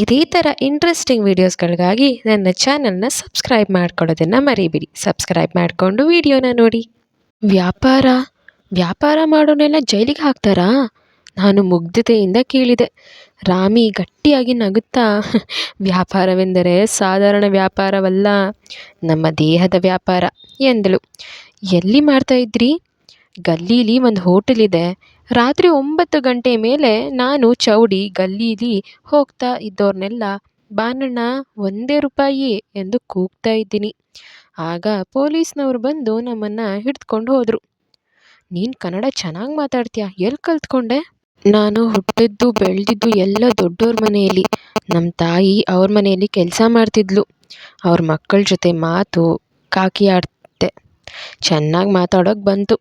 ಇದೇ ಥರ ಇಂಟ್ರೆಸ್ಟಿಂಗ್ ವೀಡಿಯೋಸ್ಗಳಿಗಾಗಿ ನನ್ನ ಚಾನಲ್ನ ಸಬ್ಸ್ಕ್ರೈಬ್ ಮಾಡ್ಕೊಳ್ಳೋದನ್ನು ಮರಿಬಿಡಿ. ಸಬ್ಸ್ಕ್ರೈಬ್ ಮಾಡಿಕೊಂಡು ವಿಡಿಯೋನ ನೋಡಿ. ವ್ಯಾಪಾರ? ವ್ಯಾಪಾರ ಮಾಡೋನೆಲ್ಲ ಜೈಲಿಗೆ ಹಾಕ್ತಾರಾ? ನಾನು ಮುಗ್ಧತೆಯಿಂದ ಕೇಳಿದೆ. ರಾಮಿ ಗಟ್ಟಿಯಾಗಿ ನಗುತ್ತಾ, ವ್ಯಾಪಾರವೆಂದರೆ ಸಾಧಾರಣ ವ್ಯಾಪಾರವಲ್ಲ, ನಮ್ಮ ದೇಹದ ವ್ಯಾಪಾರ ಎಂದಳು. ಎಲ್ಲಿ ಮಾಡ್ತಾಯಿದ್ರಿ ಗಲ್ಲೀಲಿ ಒಂದು ಹೋಟೆಲ್ ಇದೆ. ರಾತ್ರಿ ಒಂಬತ್ತು ಗಂಟೆ ಮೇಲೆ ನಾನು ಚೌಡಿ, ಗಲ್ಲೀಲಿ ಹೋಗ್ತಾ ಇದ್ದೋರ್ನೆಲ್ಲ, ಬಾನಣ್ಣ, ಒಂದೇ ರೂಪಾಯಿ ಎಂದು ಕೂಗ್ತಾ ಇದ್ದೀನಿ. ಆಗ ಪೊಲೀಸ್ನವ್ರು ಬಂದು ನಮ್ಮನ್ನು ಹಿಡ್ಕೊಂಡು ಹೋದರು. ನೀನು ಕನ್ನಡ ಚೆನ್ನಾಗಿ ಮಾತಾಡ್ತೀಯ? ಎಲ್ಲಿ ಕಲ್ತ್ಕೊಂಡೆ? ನಾನು ಹುಟ್ಟಿದ್ದು, ಬೆಳೆದಿದ್ದು ಎಲ್ಲ ದೊಡ್ಡವ್ರ ಮನೆಯಲ್ಲಿ. ನಮ್ಮ ತಾಯಿ ಅವ್ರ ಮನೆಯಲ್ಲಿ ಕೆಲಸ ಮಾಡ್ತಿದ್ಲು. ಅವ್ರ ಮಕ್ಕಳ ಜೊತೆ ಮಾತು, ಕಾಕಿ ಆಡ್ತೆ. ಚೆನ್ನಾಗಿ ಮಾತಾಡೋಕೆ ಬಂತು.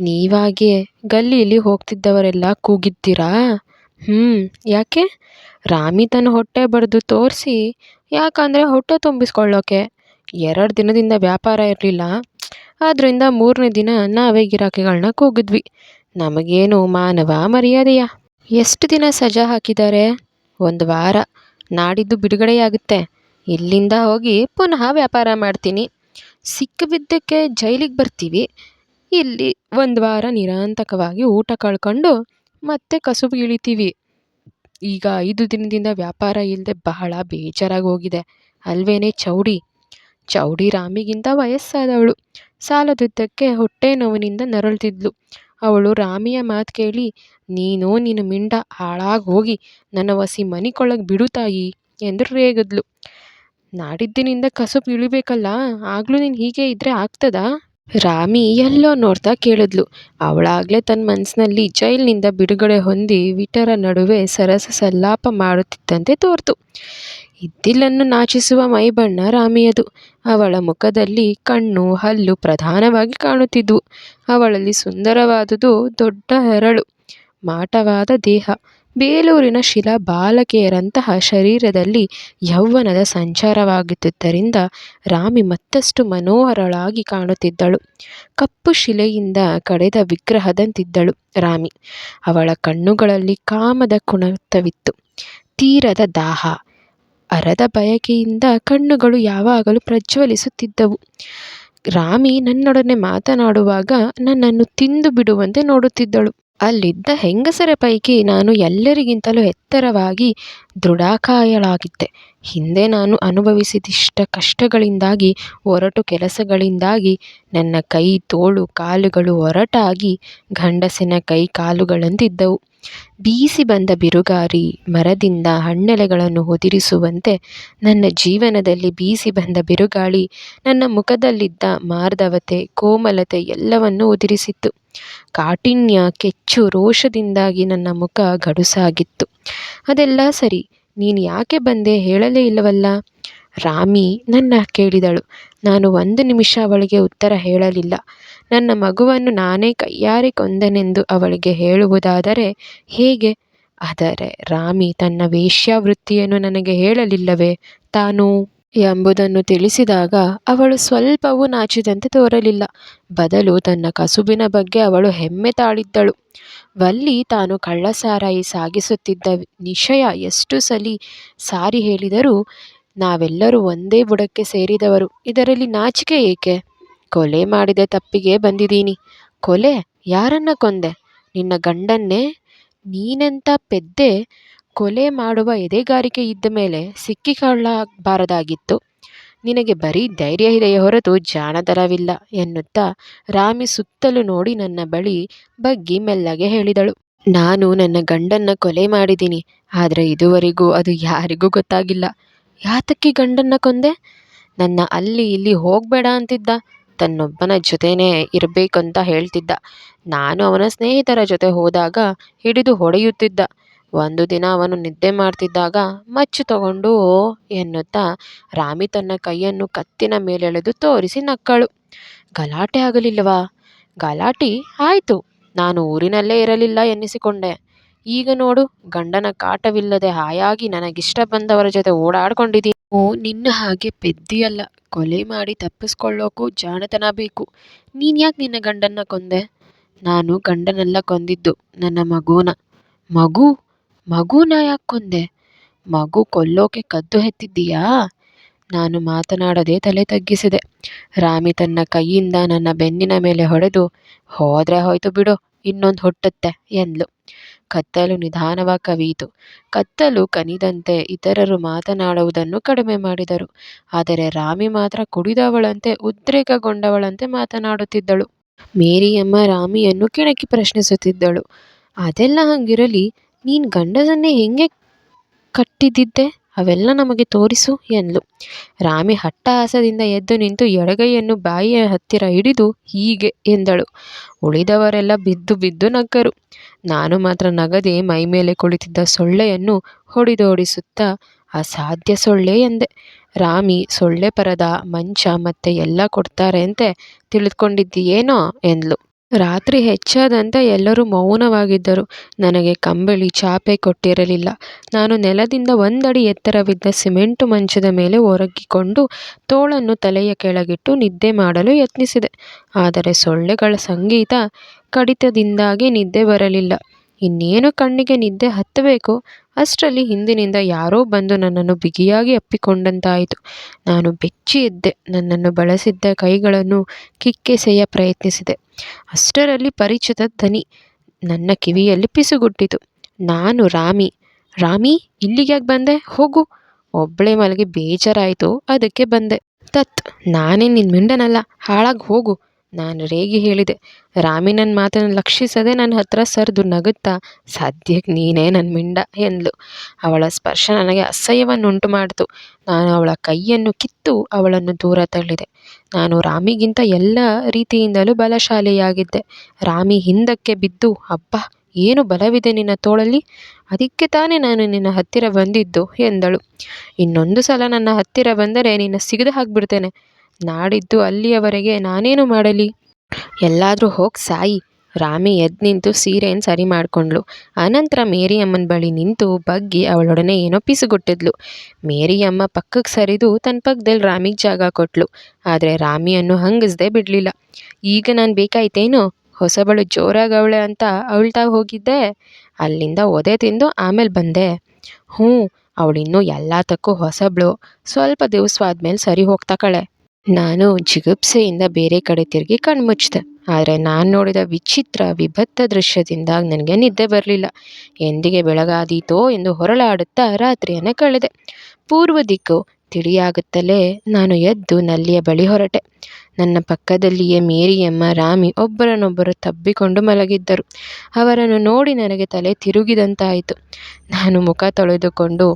ನೀವಾಗೆ ಗಲ್ಲಿಯಲ್ಲಿ ಹೋಗ್ತಿದ್ದವರೆಲ್ಲ ಕೂಗಿದ್ದೀರಾ? ಹ್ಞೂ ಯಾಕೆ? ರಾಮಿ ತನ್ನ ಹೊಟ್ಟೆ ಬರೆದು ತೋರಿಸಿ, ಯಾಕಂದರೆ ಹೊಟ್ಟೆ ತುಂಬಿಸ್ಕೊಳ್ಳೋಕೆ. ಎರಡು ದಿನದಿಂದ ವ್ಯಾಪಾರ ಇರಲಿಲ್ಲ. ಆದ್ದರಿಂದ ಮೂರನೇ ದಿನ ನಾವೇ ಗಿರಾಕಿಗಳನ್ನ ಕೂಗಿದ್ವಿ. ನಮಗೇನು ಮಾನವ ಮರ್ಯಾದೆಯ? ಎಷ್ಟು ದಿನ ಸಜಾ ಹಾಕಿದ್ದಾರೆ ಒಂದು ವಾರ. ನಾಡಿದ್ದು ಬಿಡುಗಡೆಯಾಗುತ್ತೆ. ಇಲ್ಲಿಂದ ಹೋಗಿ ಪುನಃ ವ್ಯಾಪಾರ ಮಾಡ್ತೀನಿ. ಸಿಕ್ಕಿಬಿದ್ದಕ್ಕೆ ಜೈಲಿಗೆ ಬರ್ತೀವಿ. ಇಲ್ಲಿ ಒಂದು ವಾರ ನಿರಾಂತಕವಾಗಿ ಊಟ ಕಳ್ಕೊಂಡು ಮತ್ತೆ ಕಸುಬು ಇಳಿತೀವಿ ಈಗ ಐದು ದಿನದಿಂದ ವ್ಯಾಪಾರ ಇಲ್ಲದೆ ಬಹಳ ಬೇಜಾರಾಗಿ ಹೋಗಿದೆ ಅಲ್ವೇನೆ ಚೌಡಿ? ಚೌಡಿ ರಾಮಿಗಿಂತ ವಯಸ್ಸಾದವಳು. ಸಾಲದುದ್ದಕ್ಕೆ ಹೊಟ್ಟೆ ನೋವಿನಿಂದ ನರಳ್ತಿದ್ಲು. ಅವಳು ರಾಮಿಯ ಮಾತು ಕೇಳಿ, ನೀನು ನಿನ್ನ ಮಿಂಡ ಹಾಳಾಗಿ ಹೋಗಿ ನನ್ನ ವಸಿ ಮನಿಕೊಳಗೆ ಬಿಡು ತಾಯಿ ಎಂದು ರೇಗಿದ್ಲು. ನಾಡಿದ್ದಿನಿಂದ ಕಸುಬು ಇಳಿಬೇಕಲ್ಲ ಆಗಲೂ ನೀನು ಹೀಗೆ ಇದ್ದರೆ ಆಗ್ತದಾ? ರಾಮಿ ಎಲ್ಲೋ ನೋಡ್ತಾ ಕೇಳಿದ್ಲು. ಅವಳಾಗ್ಲೇ ತನ್ನ ಮನಸ್ಸಿನಲ್ಲಿ ಜೈಲಿನಿಂದ ಬಿಡುಗಡೆ ಹೊಂದಿ ವಿಟರ ನಡುವೆ ಸರಸ ಸಲ್ಲಾಪ ಮಾಡುತ್ತಿದ್ದಂತೆ ತೋರ್ತು. ಇದ್ದಿಲನ್ನು ನಾಚಿಸುವ ಮೈಬಣ್ಣ ರಾಮಿಯದು. ಅವಳ ಮುಖದಲ್ಲಿ ಕಣ್ಣು ಹಲ್ಲು ಪ್ರಧಾನವಾಗಿ ಕಾಣುತ್ತಿದ್ವು. ಅವಳಲ್ಲಿ ಸುಂದರವಾದುದು ದೊಡ್ಡ ಹೆರಳು, ಮಾಟವಾದ ದೇಹ. ಬೇಲೂರಿನ ಶಿಲಾ ಬಾಲಕಿಯರಂತಹ ಶರೀರದಲ್ಲಿ ಯೌವನದ ಸಂಚಾರವಾಗುತ್ತಿದ್ದರಿಂದ ರಾಮಿ ಮತ್ತಷ್ಟು ಮನೋಹರಳಾಗಿ ಕಾಣುತ್ತಿದ್ದಳು. ಕಪ್ಪು ಶಿಲೆಯಿಂದ ಕಡೆದ ವಿಗ್ರಹದಂತಿದ್ದಳು ರಾಮಿ. ಅವಳ ಕಣ್ಣುಗಳಲ್ಲಿ ಕಾಮದ ಕುಣಿತವಿತ್ತು. ತೀರದ ದಾಹ. ಅರದ ಬಯಕೆಯಿಂದ ಕಣ್ಣುಗಳು ಯಾವಾಗಲೂ ಪ್ರಜ್ವಲಿಸುತ್ತಿದ್ದವು. ರಾಮಿ ನನ್ನೊಡನೆ ಮಾತನಾಡುವಾಗ ನನ್ನನ್ನು ತಿಂದು ಬಿಡುವಂತೆ ನೋಡುತ್ತಿದ್ದಳು. ಅಲ್ಲಿದ್ದ ಹೆಂಗಸರ ಪೈಕಿ ನಾನು ಎಲ್ಲರಿಗಿಂತಲೂ ಎತ್ತರವಾಗಿ ದೃಢಕಾಯಳಾಗಿದ್ದೆ. ಹಿಂದೆ ನಾನು ಅನುಭವಿಸಿದಿಷ್ಟ ಕಷ್ಟಗಳಿಂದಾಗಿ, ಒರಟು ಕೆಲಸಗಳಿಂದಾಗಿ, ನನ್ನ ಕೈ, ತೋಳು, ಕಾಲುಗಳು ಒರಟಾಗಿ, ಗಂಡಸಿನ ಕೈ ಕಾಲುಗಳಂತಿದ್ದವು. ಬೀಸಿ ಬಂದ ಬಿರುಗಾರಿ, ಮರದಿಂದ ಹಣ್ಣೆಲೆಗಳನ್ನು ಹೊದಿರಿಸುವಂತೆ ನನ್ನ ಜೀವನದಲ್ಲಿ ಬೀಸಿ ಬಂದ ಬಿರುಗಾಳಿ, ನನ್ನ ಮುಖದಲ್ಲಿದ್ದ ಮಾರ್ಧವತೆ ಕೋಮಲತೆ ಎಲ್ಲವನ್ನೂ ಉದುರಿಸಿತ್ತು. ಕಾಠಿಣ್ಯ, ಕೆಚ್ಚು, ರೋಷದಿಂದಾಗಿ ನನ್ನ ಮುಖ ಗಡುಸಾಗಿತ್ತು ಅದೆಲ್ಲ ಸರಿ. ನೀನು ಯಾಕೆ ಬಂದೆ ಹೇಳಲೇ ಇಲ್ಲವಲ್ಲ? ರಾಮಿ ನನ್ನ ಕೇಳಿದಳು. ನಾನು ಒಂದು ನಿಮಿಷ ಅವಳಿಗೆ ಉತ್ತರ ಹೇಳಲಿಲ್ಲ. ನನ್ನ ಮಗುವನ್ನು ನಾನೇ ಕೈಯಾರೆ ಕೊಂದೆನೆಂದು ಅವಳಿಗೆ ಹೇಳುವುದಾದರೆ ಹೇಗೆ? ಆದರೆ ರಾಮಿ ತನ್ನ ವೇಶ್ಯಾವೃತ್ತಿಯನ್ನು ನನಗೆ ಹೇಳಲಿಲ್ಲವೇ? ತಾನು ಎಂಬುದನ್ನು ತಿಳಿಸಿದಾಗ ಅವಳು ಸ್ವಲ್ಪವೂ ನಾಚಿದಂತೆ ತೋರಲಿಲ್ಲ. ಬದಲು ತನ್ನ ಕಸುಬಿನ ಬಗ್ಗೆ ಅವಳು ಹೆಮ್ಮೆ ತಾಳಿದ್ದಳು. ವಲ್ಲಿ ತಾನು ಕಳ್ಳಸಾರಾಯಿ ಸಾಗಿಸುತ್ತಿದ್ದ ನಿಶಯ ಎಷ್ಟು ಸಲಿ ಸಾರಿ ಹೇಳಿದರೂ ನಾವೆಲ್ಲರೂ ಒಂದೇ ಬುಡಕ್ಕೆ ಸೇರಿದವರು. ಇದರಲ್ಲಿ ನಾಚಿಕೆ ಏಕೆ? ಕೊಲೆ ಮಾಡಿದ ತಪ್ಪಿಗೆ ಬಂದಿದ್ದೀನಿ. ಕೊಲೆ? ಯಾರನ್ನ ಕೊಂದೆ? ನಿನ್ನ ಗಂಡನ್ನೇ? ನೀನೆಂಥ ಪೆದ್ದೆ? ಕೊಲೆ ಮಾಡುವ ಎದೆಗಾರಿಕೆ ಇದ್ದ ಮೇಲೆ ಸಿಕ್ಕಿಕೊಳ್ಳಬಾರದಾಗಿತ್ತು. ನಿನಗೆ ಬರೀ ಧೈರ್ಯ ಇದೆಯೇ ಹೊರತು ಜಾಣತನವಿಲ್ಲ ಎನ್ನುತ್ತಾ ರಾಮಿ ಸುತ್ತಲೂ ನೋಡಿ ನನ್ನ ಬಳಿ ಬಗ್ಗಿ ಮೆಲ್ಲಗೆ ಹೇಳಿದಳು. ನಾನು ನನ್ನ ಗಂಡನ್ನ ಕೊಲೆ ಮಾಡಿದ್ದೀನಿ, ಆದರೆ ಇದುವರೆಗೂ ಅದು ಯಾರಿಗೂ ಗೊತ್ತಾಗಿಲ್ಲ. ಯಾತಕ್ಕೆ ಗಂಡನ್ನ ಕೊಂದೆ? ನನ್ನ ಅಲ್ಲಿ ಇಲ್ಲಿ ಹೋಗಬೇಡ ಅಂತಿದ್ದ. ತನ್ನೊಬ್ಬನ ಜೊತೆನೇ ಇರಬೇಕಂತ ಹೇಳ್ತಿದ್ದ. ನಾನು ಅವನ ಸ್ನೇಹಿತರ ಜೊತೆ ಹೋದಾಗ ಹಿಡಿದು ಹೊಡೆಯುತ್ತಿದ್ದ. ಒಂದು ದಿನ ಅವನು ನಿದ್ದೆ ಮಾಡ್ತಿದ್ದಾಗ ಮಚ್ಚು ತಗೊಂಡು ಎನ್ನುತ್ತಾ ರಾಮಿ ತನ್ನ ಕೈಯನ್ನು ಕತ್ತಿನ ಮೇಲೆಳೆದು ತೋರಿಸಿ ನಕ್ಕಳು. ಗಲಾಟೆ ಆಗಲಿಲ್ಲವಾ? ಗಲಾಟೆ ಆಯಿತು. ನಾನು ಊರಿನಲ್ಲೇ ಇರಲಿಲ್ಲ ಎನ್ನಿಸಿಕೊಂಡೆ. ಈಗ ನೋಡು, ಗಂಡನ ಕಾಟವಿಲ್ಲದೆ ಹಾಯಾಗಿ ನನಗಿಷ್ಟ ಬಂದವರ ಜೊತೆ ಓಡಾಡ್ಕೊಂಡಿದ್ದೀನಿ. ನಿನ್ನ ಹಾಗೆ ಪೆದ್ದಿಯಲ್ಲ, ಕೊಲೆ ಮಾಡಿ ತಪ್ಪಿಸ್ಕೊಳ್ಳೋಕ್ಕೂ ಜಾಣತನ ಬೇಕು. ನೀನು ಯಾಕೆ ನಿನ್ನ ಗಂಡನ್ನ ಕೊಂದೆ? ನಾನು ಗಂಡನೆಲ್ಲ ಕೊಂದಿದ್ದು ನನ್ನ ಮಗುನ. ಮಗು? ಮಗುನ ಯಾಕೆ ಕೊಂದೆ ಮಗು ಕೊಲ್ಲೋಕೆ ಕದ್ದು ಹೆತ್ತಿದ್ದೀಯಾ ನಾನು ಮಾತನಾಡದೆ ತಲೆ ತಗ್ಗಿಸಿದೆ. ರಾಮಿ ತನ್ನ ಕೈಯಿಂದ ನನ್ನ ಬೆನ್ನಿನ ಮೇಲೆ ಹೊಡೆದು, ಹೋದ್ರೆ ಹೋಯ್ತು ಬಿಡು, ಇನ್ನೊಂದು ಹುಟ್ಟುತ್ತೆ ಎಂದ್ಲು. ಕತ್ತಲು ನಿಧಾನವಾಗಿ ಕವಿಯಿತು. ಕತ್ತಲು ಕನಿದಂತೆ ಇತರರು ಮಾತನಾಡುವುದನ್ನು ಕಡಿಮೆ ಮಾಡಿದರು. ಆದರೆ ರಾಮಿ ಮಾತ್ರ ಕುಡಿದವಳಂತೆ, ಉದ್ರೇಕಗೊಂಡವಳಂತೆ ಮಾತನಾಡುತ್ತಿದ್ದಳು. ಮೇರಿಯಮ್ಮ ರಾಮಿಯನ್ನು ಕೆಣಕಿ ಪ್ರಶ್ನಿಸುತ್ತಿದ್ದಳು. ಅದೆಲ್ಲ ಹಂಗಿರಲಿ? ನೀನು ಗಂಡಸನ್ನೇ ಹೆಂಗೆ ಕಟ್ಟಿದ್ದಿದ್ದೆ? ಅವೆಲ್ಲ ನಮಗೆ ತೋರಿಸು, ಎಂದ್ಲು. ರಾಮಿ ಹಟ್ಟಹಾಸದಿಂದ ಎದ್ದು ನಿಂತು ಎಡಗೈಯನ್ನು ಬಾಯಿಯ ಹತ್ತಿರ ಹಿಡಿದು, ಹೀಗೆ ಎಂದಳು. ಉಳಿದವರೆಲ್ಲ ಬಿದ್ದು ಬಿದ್ದು ನಕ್ಕರು ನಾನು ಮಾತ್ರ ನಗದೆ ಮೈಮೇಲೆ ಕುಳಿತಿದ್ದ ಸೊಳ್ಳೆಯನ್ನು ಹೊಡೆದೋಡಿಸುತ್ತಾ, ಅಸಾಧ್ಯ ಸೊಳ್ಳೆ ಎಂದೆ. ರಾಮಿ, ಸೊಳ್ಳೆ ಪರದ ಮಂಚ ಮತ್ತೆ ಎಲ್ಲ ಕೊಡ್ತಾರೆ ಅಂತೆ ತಿಳಿದುಕೊಂಡಿದ್ದೀಯೇನೋ, ಎಂದ್ಲು. ರಾತ್ರಿ ಹೆಚ್ಚಾದಂತೆ ಎಲ್ಲರೂ ಮೌನವಾಗಿದ್ದರು. ನನಗೆ ಕಂಬಳಿ ಚಾಪೆ ಕೊಟ್ಟಿರಲಿಲ್ಲ. ನಾನು ನೆಲದಿಂದ ಒಂದಡಿ ಎತ್ತರವಿದ್ದ ಸಿಮೆಂಟು ಮಂಚದ ಮೇಲೆ ಒರಗಿಕೊಂಡು ತೋಳನ್ನು ತಲೆಯ ಕೆಳಗಿಟ್ಟು ನಿದ್ದೆ ಮಾಡಲು ಯತ್ನಿಸಿದೆ. ಆದರೆ ಸೊಳ್ಳೆಗಳ ಸಂಗೀತ ಕಡಿತದಿಂದಾಗಿ ನಿದ್ದೆ ಬರಲಿಲ್ಲ. ಇನ್ನೇನು ಕಣ್ಣಿಗೆ ನಿದ್ದೆ ಹತ್ತಬೇಕು? ಅಷ್ಟರಲ್ಲಿ ಹಿಂದಿನಿಂದ ಯಾರೋ ಬಂದು ನನ್ನನ್ನು ಬಿಗಿಯಾಗಿ ಅಪ್ಪಿಕೊಂಡಂತಾಯಿತು. ನಾನು ಬೆಚ್ಚಿ ಎದ್ದೆ ನನ್ನನ್ನು ಬಳಸಿದ್ದ ಕೈಗಳನ್ನು ಕಿಕ್ಕೆಸೆಯ ಪ್ರಯತ್ನಿಸಿದೆ. ಅಷ್ಟರಲ್ಲಿ ಪರಿಚಿತ ದನಿ ನನ್ನ ಕಿವಿಯಲ್ಲಿ ಪಿಸುಗುಟ್ಟಿತು. ನಾನು, ರಾಮಿ ರಾಮಿ ಇಲ್ಲಿಗೆ ಯಾಕೆ ಬಂದೆ? ಹೋಗು. ಒಬ್ಬಳೆ ಮಲಗಿ ಬೇಜಾರಾಯಿತು, ಅದಕ್ಕೆ ಬಂದೆ. ತತ್, ನಾನೇ ನಿನ್ನ ಮಿಂಡನಲ್ಲ, ಹಾಳಾಗಿ ಹೋಗು. ನಾನು ರೇಗಿ ಹೇಳಿದೆ ರಾಮಿ ನನ್ನ ಮಾತನ್ನು ಲಕ್ಷಿಸದೆ ನನ್ನ ಹತ್ರ ಸರಿದು ನಗುತ್ತಾ ಸದ್ಯಕ್ಕೆ ನೀನೇ ನನ್ನ ಮಿಂಡ ಎಂದ್ಲು. ಅವಳ ಸ್ಪರ್ಶ ನನಗೆ ಅಸಹ್ಯವನ್ನುಂಟು ಮಾಡಿತು. ನಾನು ಅವಳ ಕೈಯನ್ನು ಕಿತ್ತು ಅವಳನ್ನು ದೂರ ತಳ್ಳಿದೆ. ನಾನು ರಾಮಿಗಿಂತ ಎಲ್ಲ ರೀತಿಯಿಂದಲೂ ಬಲಶಾಲಿಯಾಗಿದ್ದೆ. ರಾಮಿ ಹಿಂದಕ್ಕೆ ಬಿದ್ದು, ಅಬ್ಬಾ, ಏನು ಬಲವಿದೆ ನಿನ್ನ ತೋಳಲ್ಲಿ? ಅದಕ್ಕೆ ತಾನೇ ನಾನು ನಿನ್ನ ಹತ್ತಿರ ಬಂದಿದ್ದು ಎಂದಳು. ಇನ್ನೊಂದು ಸಲ ನನ್ನ ಹತ್ತಿರ ಬಂದರೆ ನಿನ್ನ ಸಿಗದು ಹಾಕ್ಬಿಡ್ತೇನೆ ನಾಡಿದ್ದು ಅಲ್ಲಿಯವರೆಗೆ ನಾನೇನು ಮಾಡಲಿ? ಎಲ್ಲಾದರೂ ಹೋಗಿ ಸಾಯಿ. ರಾಮಿ ಎದ್ದು ನಿಂತು ಸೀರೆಯನ್ನು ಸರಿ ಮಾಡಿಕೊಂಡ್ಳು. ಅನಂತರ ಮೇರಿಯಮ್ಮನ ಬಳಿ ನಿಂತು ಬಗ್ಗಿ ಅವಳೊಡನೆ ಏನೋ ಪಿಸುಗುಟ್ಟಿದ್ಲು. ಮೇರಿಯಮ್ಮ ಪಕ್ಕಕ್ಕೆ ಸರಿದು ತನ್ನ ಪಕ್ಕದಲ್ಲಿ ರಾಮಿಗೆ ಜಾಗ ಕೊಟ್ಲು. ಆದರೆ ರಾಮಿಯನ್ನು ಹಂಗಿಸ್ದೇ ಬಿಡಲಿಲ್ಲ. ಈಗ ನಾನು ಬೇಕಾಯ್ತೇನು? ಹೊಸಬಳು ಜೋರಾಗವಳೆ ಅಂತ ಅವಳ್ತಾಗ ಹೋಗಿದ್ದೆ. ಅಲ್ಲಿಂದ ಒದೆ ತಿಂದು ಆಮೇಲೆ ಬಂದೆ. ಹ್ಞೂ, ಅವಳಿನ್ನೂ ಎಲ್ಲತಕ್ಕೂ ಹೊಸಬಳು. ಸ್ವಲ್ಪ ದಿವಸವಾದ್ಮೇಲೆ ಸರಿ ಹೋಗ್ತಾ ಕಳೆ. ನಾನು ಜಿಗುಪ್ಸೆಯಿಂದ ಬೇರೆ ಕಡೆ ತಿರುಗಿ ಕಣ್ಮುಚ್ಚಿದೆ. ಆದರೆ ನಾನು ನೋಡಿದ ವಿಚಿತ್ರ, ವಿಭತ್ತ ದೃಶ್ಯದಿಂದ ನನಗೆ ನಿದ್ದೆ ಬರಲಿಲ್ಲ. ಎಂದಿಗೆ ಬೆಳಗಾದೀತೋ ಎಂದು ಹೊರಳಾಡುತ್ತಾ ರಾತ್ರಿಯನ್ನು ಕಳೆದೆ. ಪೂರ್ವ ದಿಕ್ಕು ತಿಳಿಯಾಗುತ್ತಲೇ ನಾನು ಎದ್ದು ನಲ್ಲಿಯ ಬಳಿ ಹೊರಟೆ. ನನ್ನ ಪಕ್ಕದಲ್ಲಿಯೇ ಮೇರಿಯಮ್ಮ, ರಾಮಿ ಒಬ್ಬರನ್ನೊಬ್ಬರು ತಬ್ಬಿಕೊಂಡು ಮಲಗಿದ್ದರು. ಅವರನ್ನು ನೋಡಿ ನನಗೆ ತಲೆ ತಿರುಗಿದಂತಾಯಿತು. ನಾನು ಮುಖ ತೊಳೆದುಕೊಂಡು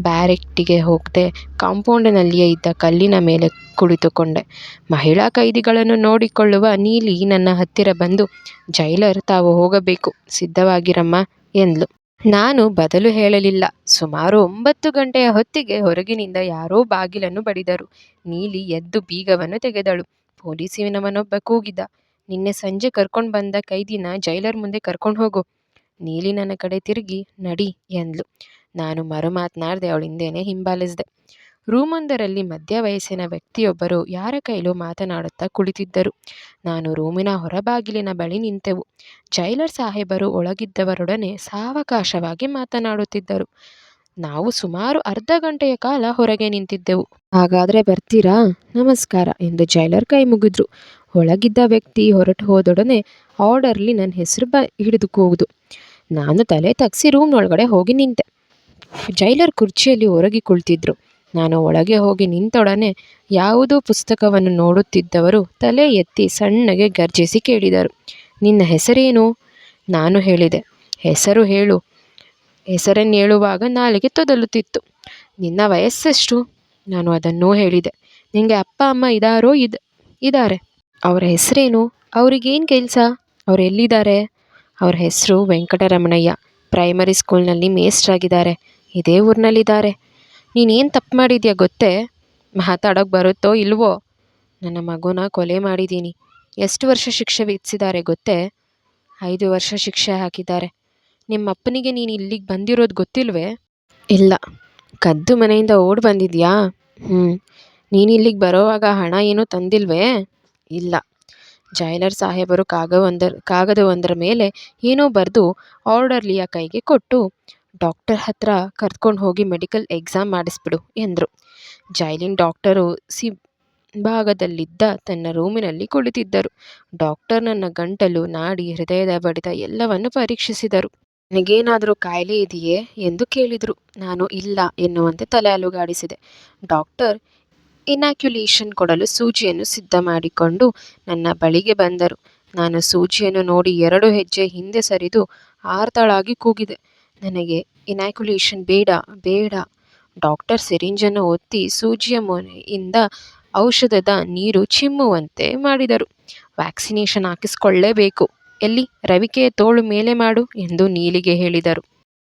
ಬ್ಯಾರೆಕ್ಟಿಗೆ ಹೋಗದೆ, ಕಾಂಪೌಂಡ್ನಲ್ಲಿಯೇ ಇದ್ದ ಕಲ್ಲಿನ ಮೇಲೆ ಕುಳಿತುಕೊಂಡೆ. ಮಹಿಳಾ ಕೈದಿಗಳನ್ನು ನೋಡಿಕೊಳ್ಳುವ ನೀಲಿ ನನ್ನ ಹತ್ತಿರ ಬಂದು, ಜೈಲರ್, ತಾವು ಹೋಗಬೇಕು, ಸಿದ್ಧವಾಗಿರಮ್ಮ ಎಂದ್ಲು. ನಾನು ಬದಲು ಹೇಳಲಿಲ್ಲ. ಸುಮಾರು ಒಂಬತ್ತು ಗಂಟೆಯ ಹೊತ್ತಿಗೆ ಹೊರಗಿನಿಂದ ಯಾರೋ ಬಾಗಿಲನ್ನು ಬಡಿದರು. ನೀಲಿ ಎದ್ದು ಬೀಗವನ್ನು ತೆಗೆದಳು. ಪೊಲೀಸಿನವನೊಬ್ಬ ಕೂಗಿದ, ನಿನ್ನೆ ಸಂಜೆ ಕರ್ಕೊಂಡು ಬಂದ ಕೈದಿನ ಜೈಲರ್ ಮುಂದೆ ಕರ್ಕೊಂಡು ಹೋಗು. ನೀಲಿ ನನ್ನ ಕಡೆ ತಿರುಗಿ ನಡಿ ಎಂದ್ಲು. ನಾನು ಮರು ಮಾತನಾಡದೆ ಅವಳ ಹಿಂದೆನೇ ಹಿಂಬಾಲಿಸಿದೆ. ರೂಮೊಂದರಲ್ಲಿ ಮಧ್ಯ ವಯಸ್ಸಿನ ವ್ಯಕ್ತಿಯೊಬ್ಬರು ಯಾರ ಕೈಲೂ ಮಾತನಾಡುತ್ತಾ ಕುಳಿತಿದ್ದರು. ನಾನು ರೂಮಿನ ಹೊರಬಾಗಿಲಿನ ಬಳಿ ನಿಂತೆವು. ಜೈಲರ್ ಸಾಹೇಬರು ಒಳಗಿದ್ದವರೊಡನೆ ಸಾವಕಾಶವಾಗಿ ಮಾತನಾಡುತ್ತಿದ್ದರು. ನಾವು ಸುಮಾರು ಅರ್ಧ ಗಂಟೆಯ ಕಾಲ ಹೊರಗೆ ನಿಂತಿದ್ದೆವು. ಹಾಗಾದರೆ ಬರ್ತೀರಾ? ನಮಸ್ಕಾರ ಎಂದು ಜೈಲರ್ ಕೈ ಮುಗಿದ್ರು. ಒಳಗಿದ್ದ ವ್ಯಕ್ತಿ ಹೊರಟು ಹೋದೊಡನೆ ಆರ್ಡರ್ಲಿ ನನ್ನ ಹೆಸರು ಬ ಕೂಗಿದು ನಾನು ತಲೆ ತಗ್ಸಿ ರೂಮ್ನೊಳಗಡೆ ಹೋಗಿ ನಿಂತೆ. ಜೈಲರ್ ಕುರ್ಚಿಯಲ್ಲಿ ಒರಗಿ ಕುಳಿತಿದ್ರು. ನಾನು ಒಳಗೆ ಹೋಗಿ ನಿಂತೊಡನೆ ಯಾವುದೋ ಪುಸ್ತಕವನ್ನು ನೋಡುತ್ತಿದ್ದವರು ತಲೆ ಎತ್ತಿ ಸಣ್ಣಗೆ ಗರ್ಜಿಸಿ ಕೇಳಿದರು. ನಿನ್ನ ಹೆಸರೇನು? ನಾನು ಹೇಳಿದೆ, ಹೆಸರು ಹೇಳು. ಹೆಸರನ್ನು ಹೇಳುವಾಗ ನಾಲಿಗೆ ತೊದಲುತ್ತಿತ್ತು. ನಿನ್ನ ವಯಸ್ಸೆಷ್ಟು? ನಾನು ಅದನ್ನೂ ಹೇಳಿದೆ ನಿನಗೆ ಅಪ್ಪ, ಅಮ್ಮ ಇದಾರೋ ಇದ್ ಇದ್ದಾರೆ ಅವರ ಹೆಸರೇನು? ಅವ್ರಿಗೇನು ಕೆಲಸ? ಅವ್ರು ಎಲ್ಲಿದ್ದಾರೆ? ಅವ್ರ ಹೆಸರು ವೆಂಕಟರಮಣಯ್ಯ. ಪ್ರೈಮರಿ ಸ್ಕೂಲ್ನಲ್ಲಿ ಮೇಸ್ಟ್ರಾಗಿದ್ದಾರೆ. ಇದೇ ಊರಿನಲ್ಲಿದ್ದಾರೆ. ನೀನೇನು ತಪ್ಪು ಮಾಡಿದ್ಯಾ ಗೊತ್ತೇ? ಮಾತಾಡೋಕ್ಕೆ ಬರುತ್ತೋ ಇಲ್ವೋ? ನನ್ನ ಮಗುನ ಕೊಲೆ ಮಾಡಿದ್ದೀನಿ ಎಷ್ಟು ವರ್ಷ ಶಿಕ್ಷೆ ವಿಧಿಸಿದ್ದಾರೆ ಗೊತ್ತೇ? ಐದು ವರ್ಷ ಶಿಕ್ಷೆ ಹಾಕಿದ್ದಾರೆ. ನಿಮ್ಮ ಅಪ್ಪನಿಗೆ ನೀನು ಇಲ್ಲಿಗೆ ಬಂದಿರೋದು ಗೊತ್ತಿಲ್ವೇ? ಇಲ್ಲ. ಕದ್ದು ಮನೆಯಿಂದ ಓಡಿ ಬಂದಿದ್ಯಾ? ಹ್ಞೂ ನೀನು ಇಲ್ಲಿಗೆ ಬರೋವಾಗ ಹಣ ಏನೂ ತಂದಿಲ್ವೇ? ಇಲ್ಲ. ಜೈಲರ್ ಸಾಹೇಬರು ಕಾಗವೊಂದರ ಕಾಗದವೊಂದರ ಮೇಲೆ ಏನೋ ಬರೆದು ಆರ್ಡರ್ಲಿಯ ಕೈಗೆ ಕೊಟ್ಟು ಡಾಕ್ಟರ್ ಹತ್ರ ಕರ್ಕೊಂಡು ಹೋಗಿ ಮೆಡಿಕಲ್ ಎಕ್ಸಾಮ್ ಮಾಡಿಸ್ಬಿಡು ಎಂದರು. ಜೈಲಿನ ಡಾಕ್ಟರು ಸಿ ಭಾಗದಲ್ಲಿದ್ದ ತನ್ನ ರೂಮಿನಲ್ಲಿ ಕುಳಿತಿದ್ದರು. ಡಾಕ್ಟರ್ ನನ್ನ ಗಂಟಲು ನಾಡಿ ಹೃದಯದ ಬಡಿತ ಎಲ್ಲವನ್ನು ಪರೀಕ್ಷಿಸಿದರು. ನನಗೇನಾದರೂ ಕಾಯಿಲೆ ಇದೆಯೇ ಎಂದು ಕೇಳಿದರು. ನಾನು ಇಲ್ಲ ಎನ್ನುವಂತೆ ತಲೆ ಅಲುಗಾಡಿಸಿದೆ. ಡಾಕ್ಟರ್ ಇನಾಕ್ಯುಲೇಷನ್ ಕೊಡಲು ಸೂಜಿಯನ್ನು ಸಿದ್ಧ ಮಾಡಿಕೊಂಡು ನನ್ನ ಬಳಿಗೆ ಬಂದರು. ನಾನು ಸೂಜಿಯನ್ನು ನೋಡಿ ಎರಡು ಹೆಜ್ಜೆ ಹಿಂದೆ ಸರಿದು ಆರ್ತಳಾಗಿ ಕೂಗಿದೆ. ನನಗೆ ಇನ್ಯಾಕ್ಯುಲೇಷನ್ ಬೇಡ ಬೇಡ. ಡಾಕ್ಟರ್ ಸಿರಿಂಜನ್ನು ಒತ್ತಿ ಸೂಜಿಯ ಮೊನೆಯಿಂದ ಔಷಧದ ನೀರು ಚಿಮ್ಮುವಂತೆ ಮಾಡಿದರು. ವ್ಯಾಕ್ಸಿನೇಷನ್ ಹಾಕಿಸ್ಕೊಳ್ಳೇಬೇಕು. ಎಲ್ಲಿ? ರವಿಕೆಯ ತೋಳು ಮೇಲೆ ಮಾಡು ಎಂದು ನೀಲಿಗೆ ಹೇಳಿದರು.